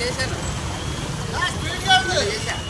చేశాను. చేశాను.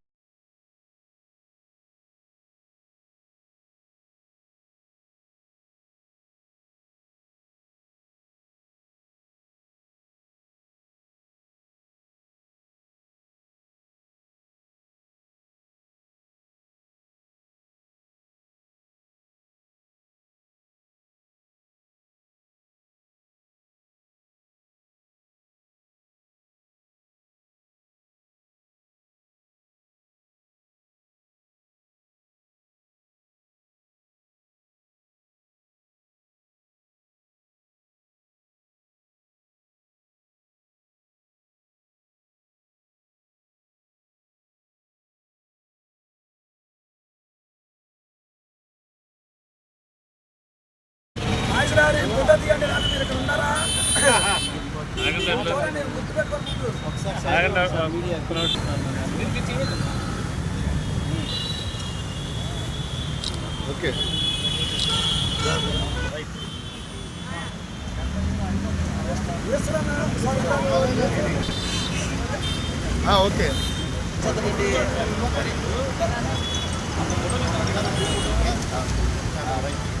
ఓకే ఆ, ఓకే లాలి రంగాగా రాసియాలు లాలి రంగాగా రాసియాలు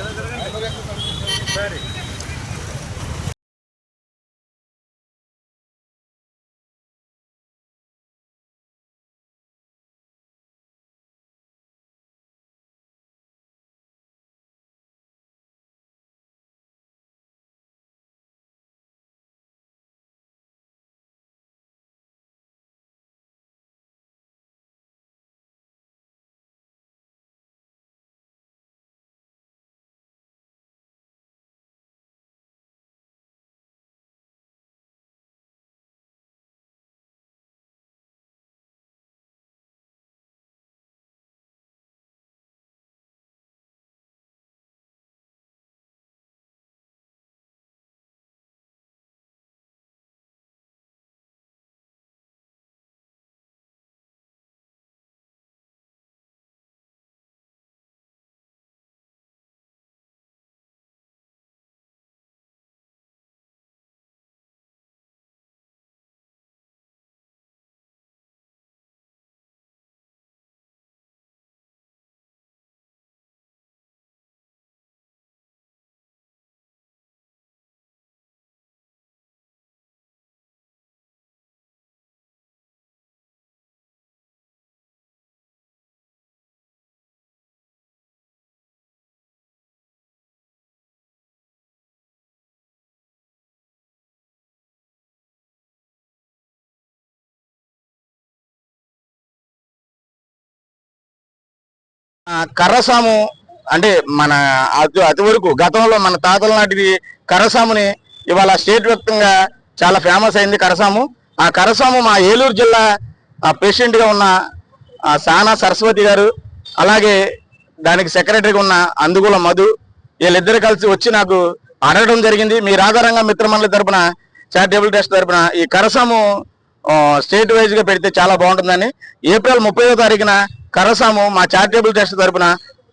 ఆ, కర్రసాము అంటే మన అతి అతి వరకు గతంలో మన తాతల నాటిది కర్రసాముని ఇవాళ స్టేట్ వ్యాప్తంగా చాలా ఫేమస్ అయింది కరసాము ఆ కరసాము మా ఏలూరు జిల్లా పేషెంట్గా ఉన్న సానా సరస్వతి గారు అలాగే దానికి సెక్రటరీగా ఉన్న అందుగుల మధు వీళ్ళిద్దరు కలిసి వచ్చి నాకు అడగడం జరిగింది. మీరు ఆధారంగా మిత్రమండలి తరపున చారిటబుల్ ట్రస్ట్ తరపున ఈ కరసాము స్టేట్ వైజ్గా పెడితే చాలా బాగుంటుందని. ఏప్రిల్ ముప్పై తారీఖున కరసాము మా చారిటబుల్ ట్రస్ట్ తరపున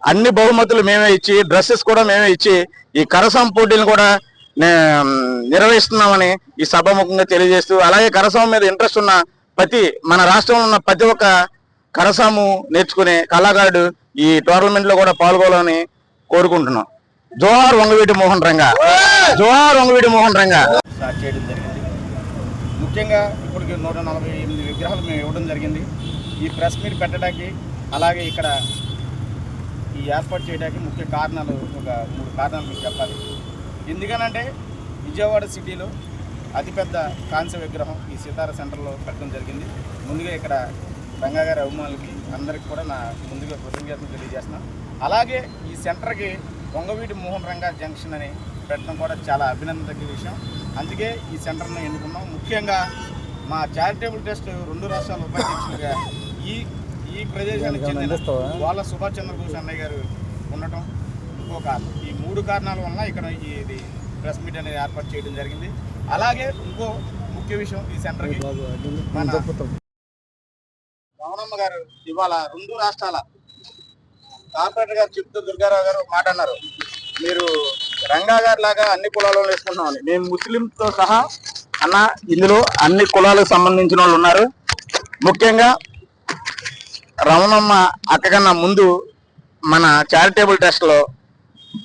అన్ని బహుమతులు మేమే ఇచ్చి డ్రెస్సెస్ కూడా మేమే ఇచ్చి ఈ కరసాం పోటీలను కూడా నిర్వహిస్తున్నామని ఈ సభాముఖంగా తెలియజేస్తూ అలాగే కరసాము మీద ఇంట్రెస్ట్ ఉన్న ప్రతి మన రాష్ట్రంలో ఉన్న ప్రతి ఒక్క కరసాము నేర్చుకునే కళాకారుడు ఈ టోర్నమెంట్లో కూడా పాల్గొనాలని కోరుకుంటున్నాం. జోహార్ వంగవీటి మోహన్ రంగా. జోహార్ వంగవీటి మోహన్ రంగా. స్టార్ట్ చేయడం జరిగింది. ముఖ్యంగా ఇప్పటికి నూట నలభై ఎనిమిది విగ్రహాలు మేము ఇవ్వడం జరిగింది. ఈ ప్రెస్ మీట్ పెట్టడానికి అలాగే ఇక్కడ ఈ ఏర్పాటు చేయడానికి ముఖ్య కారణాలు ఒక మూడు కారణాలు మీకు చెప్పాలి. ఎందుకనంటే విజయవాడ సిటీలో అతిపెద్ద కాంస్య విగ్రహం ఈ సీతార సెంటర్లో పెట్టడం జరిగింది. ముందుగా ఇక్కడ రంగాగారి అభిమానులకి అందరికి కూడా నా ముందుగా కృతజ్ఞతలు తెలియజేస్తున్నాను అలాగే ఈ సెంటర్కి వంగవీటి మోహన్ రంగా జంక్షన్ అని పెట్టడం కూడా చాలా అభినందనదగ్గ విషయం. అందుకే ఈ సెంటర్ను ఎన్నుకున్నాం. ముఖ్యంగా మా చారిటబుల్ ట్రస్ట్ రెండు రాష్ట్రాల ఉపాధ్యక్షులుగా ఈ ఈ ప్రదేశానికి చెందిన వాళ్ళ సుభాష్ చంద్రబోస్ అన్నయ్య గారు ఉండటం ఇంకో కారణం. ఈ మూడు కారణాల వలన ఇక్కడ ఇది ప్రెస్ మీట్ అనేది ఏర్పాటు చేయడం జరిగింది. అలాగే ఇంకో ముఖ్య విషయం ఈ సెంటర్కి మన రమణమ్మ గారు ఇవాళ రెండు రాష్ట్రాల కార్పొరేటర్ గారు చెప్తూ దుర్గారావు గారు మాట అన్నారు. మీరు రంగా గారి లాగా అన్ని కులాలను వేసుకుంటున్నామని మేము ముస్లింతో సహా అన్న ఇందులో అన్ని కులాలకు సంబంధించిన వాళ్ళు ఉన్నారు. ముఖ్యంగా రమణమ్మ అక్కకన్నా ముందు మన చారిటబుల్ ట్రస్ట్లో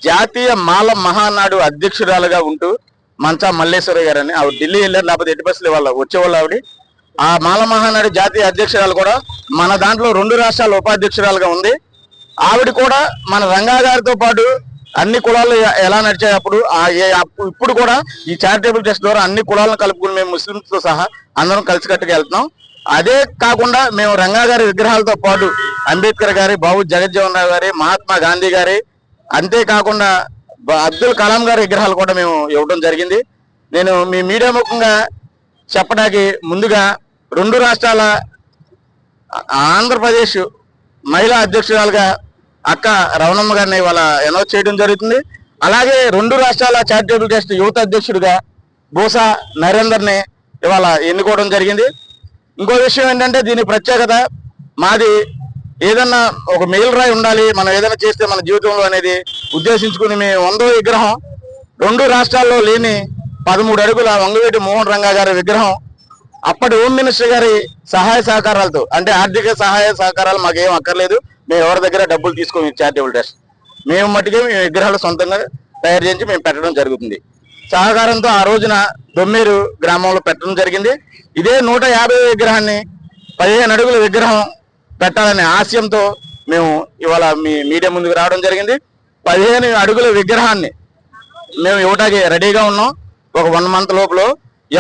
జాతీయ మాల మహానాడు అధ్యక్షురాలుగా ఉంటూ మంచా మల్లేశ్వరి గారు అని ఆవిడ ఢిల్లీ వెళ్ళారు లేకపోతే ఎట్టి బస్సులు వాళ్ళ వచ్చేవాళ్ళు ఆవిడ. ఆ మాల మహానాడు జాతీయ అధ్యక్షురాలు కూడా మన దాంట్లో రెండు రాష్ట్రాల ఉపాధ్యక్షురాలుగా ఉంది. ఆవిడ కూడా మన రంగా గారితో పాటు అన్ని కులాలు ఎలా నడిచాయి అప్పుడు ఆ ఏ- ఇప్పుడు కూడా ఈ చారిటబుల్ ట్రస్ట్ ద్వారా అన్ని కులాలను కలుపుకుని మేము ముస్లింస్తో సహా అందరం కలిసికట్టుగా వెళ్తున్నాం. అదే కాకుండా మేము రంగా గారి విగ్రహాలతో పాటు అంబేద్కర్ గారి బాబు జగజ్జీవన్ రావు గారి మహాత్మా గాంధీ గారి అంతేకాకుండా బ- అబ్దుల్ కలాం గారి విగ్రహాలు కూడా మేము ఇవ్వడం జరిగింది. నేను మీ మీడియా ముఖంగా చెప్పడానికి ముందుగా రెండు రాష్ట్రాల ఆంధ్రప్రదేశ్ మహిళా అధ్యక్షురాలుగా అక్క రవణమ్మ గారిని ఇవాళ అనౌన్స్ చేయడం జరుగుతుంది. అలాగే రెండు రాష్ట్రాల చారిటబుల్ ట్రస్ట్ యువత అధ్యక్షుడిగా బోసా నరేందర్ని ఇవాళ ఎన్నుకోవడం జరిగింది. ఇంకో విషయం ఏంటంటే దీని ప్రత్యేకత మాది ఏదన్నా ఒక మెయిల్ రాయి ఉండాలి మనం ఏదైనా చేస్తే మన జీవితంలో అనేది ఉద్దేశించుకుని మేము వందో విగ్రహం రెండు రాష్ట్రాల్లో లేని పదమూడు అడుగుల వంగవేటి మోహన్ రంగా గారి విగ్రహం అప్పటి హోమ్ మినిస్టర్ గారి సహాయ సహకారాలతో అంటే ఆర్థిక సహాయ సహకారాలు మాకేం అక్కర్లేదు మేము ఎవరి దగ్గర డబ్బులు తీసుకోము చారిటబుల్ ట్రస్ట్ మేము మట్టుకే మేము విగ్రహాలు సొంతంగా తయారు చేయించి మేము పెట్టడం జరుగుతుంది. సహకారంతో ఆ రోజున దొమ్మేరు గ్రామంలో పెట్టడం జరిగింది. ఇదే నూట యాభై విగ్రహాన్ని పదిహేను అడుగుల విగ్రహం పెట్టాలనే ఆశయంతో మేము ఇవాళ మీ మీడియా ముందుకు రావడం జరిగింది. పదిహేను అడుగుల విగ్రహాన్ని మేము ఇవ్వటానికి రెడీగా ఉన్నాం. ఒక వన్ మంత్ లోపల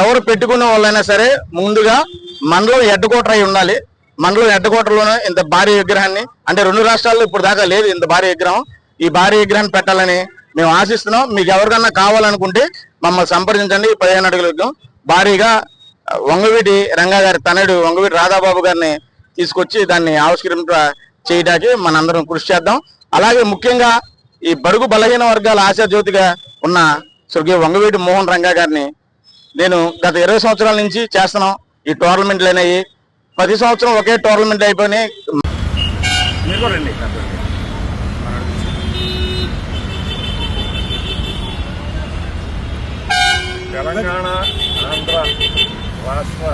ఎవరు పెట్టుకునే వాళ్ళైనా సరే ముందుగా మండలం హెడ్ క్వార్టర్ అయి ఉండాలి. మండలం హెడ్ క్వార్టర్లోనే ఇంత భారీ విగ్రహాన్ని అంటే రెండు రాష్ట్రాల్లో ఇప్పుడు దాకా లేదు ఇంత భారీ విగ్రహం. ఈ భారీ విగ్రహాన్ని పెట్టాలని మేము ఆశిస్తున్నాం మీకు ఎవరికన్నా కావాలనుకుంటే మమ్మల్ని సంప్రదించండి. పదిహేను అడుగుల భారీగా వంగవీటి రంగా గారి తనయుడు వంగవీటి రాధాబాబు గారిని తీసుకొచ్చి దాన్ని ఆవిష్కరింప చేయడానికి మనందరం కృషి చేద్దాం. అలాగే ముఖ్యంగా ఈ బడుగు బలహీన వర్గాల ఆశాజ్యోతిగా ఉన్న స్వర్గీయ వంగవీటి మోహన్ రంగా గారిని నేను గత ఇరవై సంవత్సరాల నుంచి చేస్తున్నాం. ఈ టోర్నమెంట్లు అనేవి ప్రతి సంవత్సరం ఒకే టోర్నమెంట్ అయిపోయినాయి మీరు కూడా రండి తెలంగాణ ఆంధ్ర రాష్ట్ర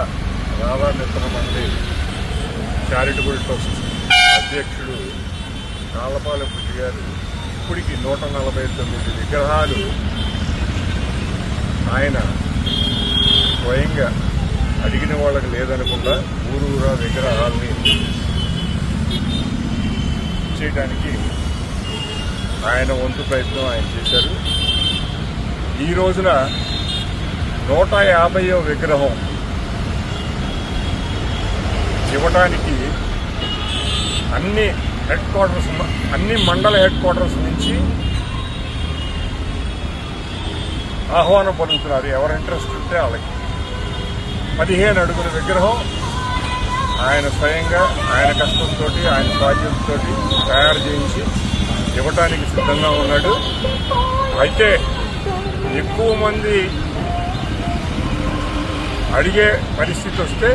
రాధా మిత్ర మండలి చారిటబుల్ ట్రస్ట్ అధ్యక్షుడు కాళ్ళపాలెం పుట్టి గారు ఇప్పటికి నూట నలభై తొమ్మిది విగ్రహాలు ఆయన స్వయంగా అడిగిన వాళ్ళకి లేదనకుండా ఊరూరా విగ్రహాల్ని చేయడానికి ఆయన వంతు ప్రయత్నం ఆయన చేశారు. ఈ రోజున నూట యాభయో విగ్రహం ఇవ్వటానికి అన్ని హెడ్ క్వార్టర్స్ అన్ని మండల హెడ్ క్వార్టర్స్ నుంచి ఆహ్వానం పలుకుతున్నారు. ఎవరు ఇంట్రెస్ట్ ఉంటే వాళ్ళకి. పదిహేను అడుగుల విగ్రహం. ఆయన స్వయంగా ఆయన కష్టంతో ఆయన బాధ్యతతో తయారు చేయించి ఇవ్వటానికి సిద్ధంగా ఉన్నాడు. అయితే ఎక్కువ మంది అడిగే పరిస్థితి వస్తే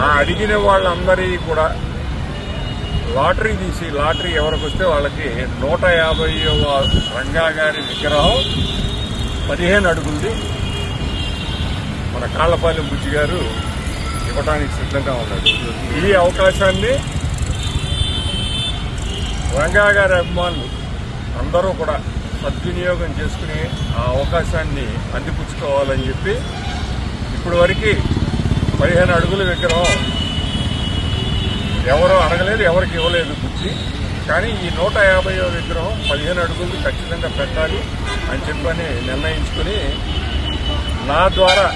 ఆ అడిగిన వాళ్ళందరి కూడా లాటరీ తీసి లాటరీ ఎవరికి వస్తే వాళ్ళకి నూట యాభై రంగా గారి విగ్రహం పదిహేను అడుగుంది. మన కాళ్ళపాలెం బుజ్జి గారు ఇవ్వడానికి సిద్ధంగా ఉన్నాడు. ఈ అవకాశాన్ని రంగా గారి అభిమానులు అందరూ కూడా సద్వినియోగం చేసుకుని ఆ అవకాశాన్ని అందిపుచ్చుకోవాలని చెప్పి ఇప్పటి వరకు పదిహేను అడుగుల విగ్రహం ఎవరు అడగలేదు ఎవరికి ఇవ్వలేదు బుద్ధి. కానీ ఈ నూట యాభైవ విగ్రహం పదిహేను అడుగులు ఖచ్చితంగా పెట్టాలి అని చెప్పని నిర్ణయించుకుని నా ద్వారా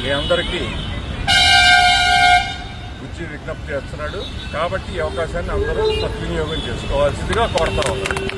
మీ అందరికీ బుద్ధి విజ్ఞప్తి చేస్తున్నాడు. కాబట్టి ఈ అవకాశాన్ని అందరూ సద్వినియోగం చేసుకోవాల్సిందిగా కోరుతా ఉన్నాను